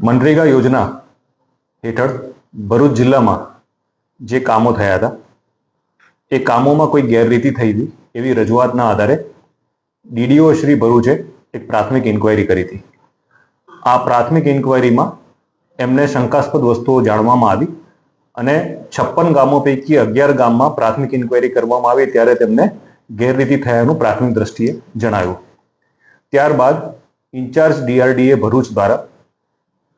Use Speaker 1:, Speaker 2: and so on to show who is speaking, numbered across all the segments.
Speaker 1: મનરેગા યોજના હેઠળ ભરૂચ જિલ્લામાં જે કામો થયા હતા, એ કામોમાં કોઈ ગેરરીતિ થઈ હતી એવી રજૂઆતના આધારે ડીડીઓ શ્રી ભરૂચે એક પ્રાથમિક ઇન્કવાયરી કરી હતી. આ પ્રાથમિક ઇન્કવાયરીમાં એમને શંકાસ્પદ વસ્તુઓ જાણવામાં આવી અને છપ્પન ગામો પૈકી અગિયાર ગામમાં પ્રાથમિક ઇન્કવાયરી કરવામાં આવી ત્યારે તેમને ગેરરીતિ થયાનું પ્રાથમિક દ્રષ્ટિએ જણાવ્યું ત્યારબાદ ઇન્ચાર્જ ડીઆરડીએ ભરૂચ દ્વારા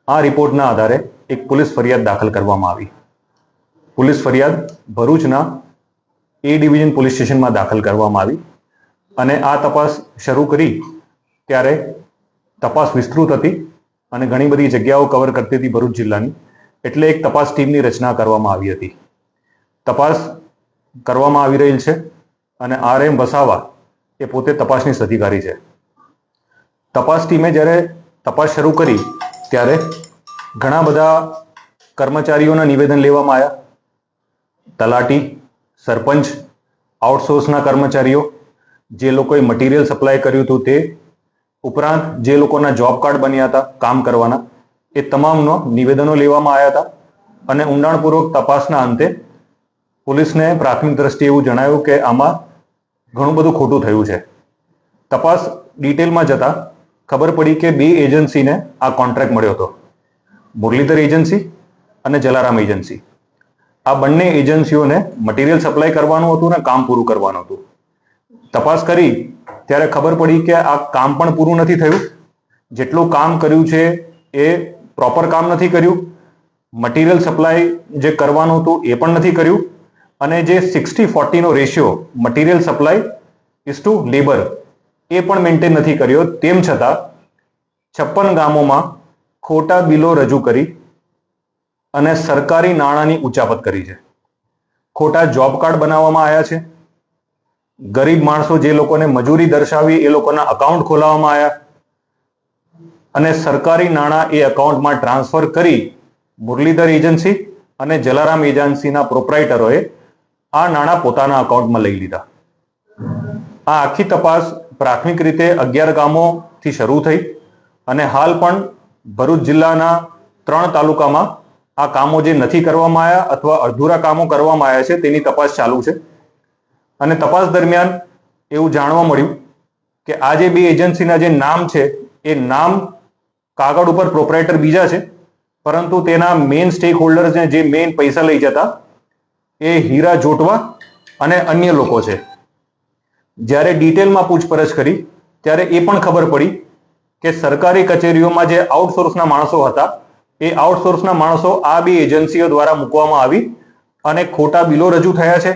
Speaker 1: આ રિપોર્ટના આધારે એક પોલીસ ફરિયાદ દાખલ કરવામાં આવી. પોલીસ ફરિયાદ ભરૂચના એ ડિવિઝન પોલીસ સ્ટેશનમાં દાખલ કરવામાં આવી અને આ તપાસ શરૂ કરી ત્યારે તપાસ વિસ્તૃત હતી અને ઘણી બધી જગ્યાઓ કવર કરતી હતી ભરૂચ જિલ્લાની. એટલે એક તપાસ ટીમની રચના કરવામાં આવી હતી. તપાસ કરવામાં આવી રહેલ છે અને આર એમ વસાવા એ પોતે તપાસની અધિકારી છે. તપાસ ટીમે જ્યારે તપાસ શરૂ કરી ત્યારે ઘણા બધા કર્મચારીઓના નિવેદન લેવામાં આવ્યા. તલાટી, સરપંચ આઉટસોર્સના કર્મચારીઓ, જે લોકોએ મટીરિયલ સપ્લાય કર્યું હતું તે, ઉપરાંત જે લોકોના જોબ કાર્ડ બન્યા હતા કામ કરવાના, એ તમામનો નિવેદનો લેવામાં આવ્યા હતા. અને ઊંડાણપૂર્વક તપાસના અંતે પોલીસને પ્રાથમિક દ્રષ્ટિએ એવું જણાવ્યું કે આમાં ઘણું બધું ખોટું થયું છે. તપાસ ડિટેલમાં જતા ખબર પડી કે બે એજન્સીને આ કોન્ટ્રાક્ટ મળ્યો હતો. મુરલીધર એજન્સી અને જલારામ એજન્સી. આ બંને એજન્સીઓને મટીરિયલ સપ્લાય કરવાનું હતું ને કામ પૂરું કરવાનું હતું. તપાસ કરી, ત્યારે ખબર પડી કે આ કામ પણ પૂરું નથી થયું. જેટલું કામ કર્યું છે એ પ્રોપર કામ નથી કર્યું. મટીરિયલ સપ્લાય જે કરવાનું હતું એ પણ નથી કર્યું. અને જે sixty ફોર્ટીનો ratio material supply is to labour એ પણ મેન્ટેન નથી કર્યો. તેમ છતાં છપ્પન ગામોમાં ખોટા બિલો રજૂ કરી અને સરકારી નાણાંની ઉચાપત કરી છે. ખોટા જોબ કાર્ડ બનાવવામાં આવ્યા છે. ગરીબ માણસો જે લોકોને મજૂરી દર્શાવી એ લોકોના અકાઉન્ટ ખોલાવવામાં આવ્યા. અને સરકારી નાણાં એ અકાઉન્ટમાં ટ્રાન્સફર કરી મુરલીધર એજન્સી અને જલારામ એજન્સીના પ્રોપરાઇટરોએ આ નાણાં પોતાના અકાઉન્ટમાં લઈ લીધા. આ આખી તપાસ પ્રાથમિક રીતે અગિયાર ગામોથી શરૂ થઈ અને હાલ પણ ભરૂચ જિલ્લાના ત્રણ તાલુકામાં આ કામો જે નથી કરવામાં આવ્યા અથવા અધૂરા કામો કરવામાં આવ્યા છે તેની તપાસ ચાલુ છે. અને તપાસ દરમિયાન એવું જાણવા મળ્યું કે આ જે બે એજન્સીના જે નામ છે, એ નામ કાગળ ઉપર પ્રોપરાઇટર બીજા છે, પરંતુ તેના મેઇન સ્ટેક હોલ્ડર્સને જે મેઇન પૈસા લઈ જતા એ હીરા જોટવા અને અન્ય લોકો છે. જ્યારે ડિટેલમાં પૂછપરછ કરી, ત્યારે એ પણ ખબર પડી કે સરકારી કચેરીઓમાં જે આઉટસોર્સના માણસો હતા, એ આઉટસોર્સના માણસો આ બે એજન્સીઓ દ્વારા મૂકવામાં આવી અને ખોટા બિલો રજૂ થયા છે,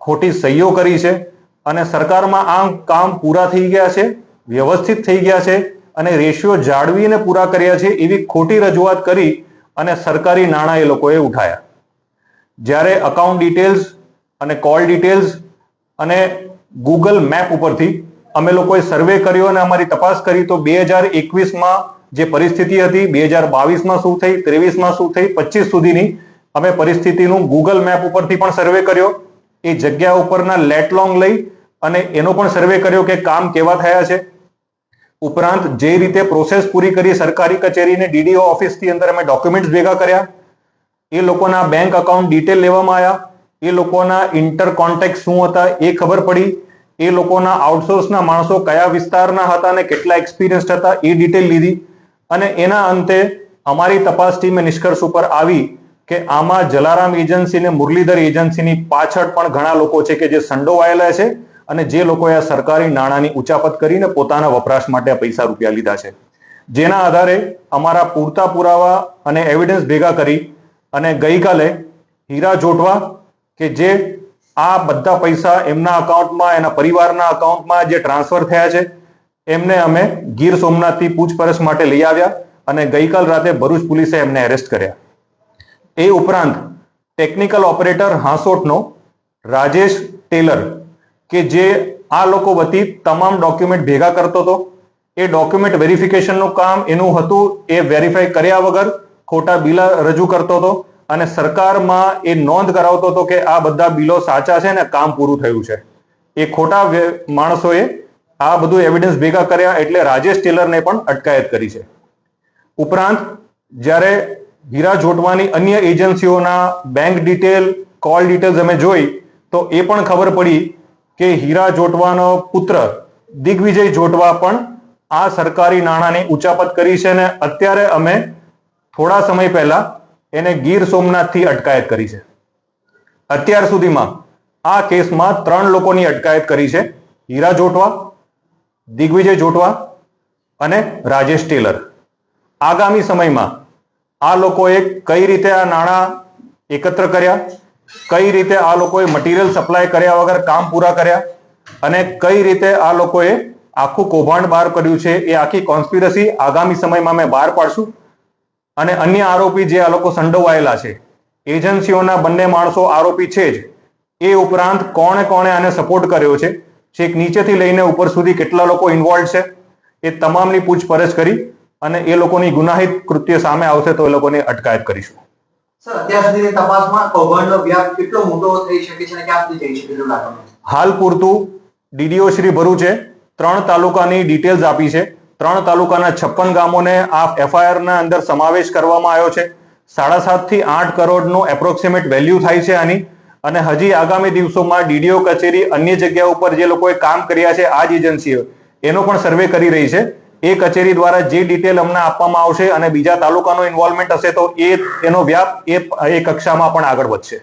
Speaker 1: ખોટી સહીઓ કરી છે અને સરકારમાં આ કામ પૂરા થઈ ગયા છે, વ્યવસ્થિત થઈ ગયા છે અને રેશિયો જાળવીને પૂરા કર્યા છે એવી ખોટી રજૂઆત કરી અને સરકારી નાણાં એ લોકોએ ઉઠાયા. જ્યારે અકાઉન્ટ ડિટેલ્સ અને કોલ ડિટેલ્સ અને ગૂગલ મેપ ઉપરથી અમે લોકોએ સર્વે કર્યો અને અમારી તપાસ કરી તો બે હજાર એકવીસમાં જે પરિસ્થિતિ હતી, બે હજાર બાવીસમાં શું થઈ, ત્રેવીસમાં શું થઈ, પચીસ સુધીની અમે પરિસ્થિતિનું ગૂગલ મેપ ઉપરથી પણ સર્વે કર્યો. એ જગ્યા ઉપરના લેટલોંગ લઈ અને એનો પણ સર્વે કર્યો કે કામ કેવા થયા છે. ઉપરાંત જે રીતે પ્રોસેસ પૂરી કરી સરકારી કચેરીને ડીડીઓ ઓફિસથી અંદર અમે ડોક્યુમેન્ટ્સ ભેગા કર્યા. એ લોકોના બેંક અકાઉન્ટ ડિટેલ લેવામાં આવ્યા. એ લોકોના ઇન્ટર કોન્ટેક્ટ શું હતા એ ખબર પડી. એ લોકોના આઉટસોર્સના માણસો કયા વિસ્તારના હતા અને કેટલા એક્સપિરિયન્સ હતા એ ડિટેલ લીધી. અને એના અંતે અમારી તપાસ ટીમે નિષ્કર્ષ ઉપર આવી કે આમાં જલારામ એજન્સી ને મુરલીધર એજન્સીની પાછળ પણ ઘણા લોકો છે કે જે સંડોવાયેલા છે અને જે લોકોએ આ સરકારી નાણાંની ઉચાપત કરીને પોતાના વપરાશ માટે પૈસા રૂપિયા લીધા છે. જેના આધારે અમારા પૂરતા પુરાવા અને એવિડન્સ ભેગા કરી અને ગઈકાલે હીરા જોટવા કે જે આ બધા પૈસા એમના અકાઉન્ટમાં એના પરિવારના અકાઉન્ટમાં જે ટ્રાન્સફર થયા છે, એમને અમે ગીર સોમનાથથી પૂછપરછ માટે લઈ આવ્યા અને ગઈકાલ રાતે ભરૂચ પોલીસે એમને એરેસ્ટ કર્યા. એ ઉપરાંત ટેકનિકલ ઓપરેટર હાંસોટનો રાજેશ ટેલર કે જે આ લોકો વતી તમામ ડોક્યુમેન્ટ ભેગા કરતો હતો. એ ડોક્યુમેન્ટ વેરિફિકેશનનું કામ એનું હતું, એ વેરીફાઈ કર્યા વગર ખોટા બિલ રજૂ કરતો હતો. અને સરકારમાં એ નોંધ કરાવતો હતો કે આ બધા બિલો સાચા છે ને કામ પૂરું થયું છે. એ ખોટા માણસોએ આ બધું એવિડન્સ ભેગા કર્યા એટલે રાજેશ ટેલરને પણ અટકાયત કરી છે. ઉપરાંત, જ્યારે હીરા જોટવાની અન્ય એજન્સીઓના બેંક ડિટેલ કોલ ડિટેલ્સ અમે જોઈ, તો એ પણ ખબર પડી કે હીરા જોટવાનો પુત્ર દિગ્વિજય જોટવા પણ આ સરકારી નાણાંની ઉચાપત કરી છે અને અત્યારે અમે થોડા સમય પહેલા એને ગીર સોમનાથથી અટકાયત કરી છે. અત્યાર સુધીમાં આ કેસમાં ત્રણ લોકોની અટકાયત કરી છે. હીરા જોટવા, દિગ્વિજય જોટવા અને રાજેશ ટેલર. આગામી સમયમાં આ લોકોએ કઈ રીતે આ નાણાં એકત્ર કર્યા, કઈ રીતે આ લોકોએ મટીરિયલ સપ્લાય કર્યા વગર કામ પૂરા કર્યા અને કઈ રીતે આ લોકોએ આખું કૌભાંડ બહાર કર્યું છે એ આખી કોન્સ્પિરસી આગામી સમયમાં અમે બહાર પાડશું. અને અન્ય આરોપી જે આ લોકો સંડોવાયેલા છે એજન્સીઓના બંને માણસો આરોપી છે જ. એ ઉપરાંત કોણે કોણે આને સપોર્ટ કર્યો છે છેક નીચેથી લઈને ઉપર સુધી કેટલા લોકો ઇન્વોલ્વ છે એ તમામની પૂછપરછ કરી અને એ લોકોની ગુનાહિત કૃત્ય સામે આવશે તો એ લોકોની અટકાયત કરીશું.
Speaker 2: સર અત્યાર સુધીની તપાસમાં કૌભાંડનો વ્યાપ કેટલો મોટો થઈ શકે છે અને ક્યાં સુધી જઈ શકે એટલું લાગે
Speaker 1: હાલ પૂરતું ડીડીઓ શ્રી ભરૂચે ત્રણ તાલુકાની ડિટેલ્સ આપી છે. ત્રણ તાલુકાના છપ્પન ગામોને આ એફઆઈઆરના અંદર સમાવેશ કરવામાં આવ્યો છે. સાડા સાતથી આઠ કરોડનો એપ્રોક્સિમેટ વેલ્યુ થાય છે આની. અને હજી આગામી દિવસોમાં ડીડીઓ કચેરી અન્ય જગ્યા ઉપર જે લોકોએ કામ કર્યા છે, આ જ એજન્સીઓ, એનો પણ સર્વે કરી રહી છે. એ કચેરી દ્વારા જે ડિટેલ અમને આપવામાં આવશે અને બીજા તાલુકાનો ઇન્વોલ્વમેન્ટ હશે તો એ, એનો વ્યાપ એ કક્ષામાં પણ આગળ વધશે.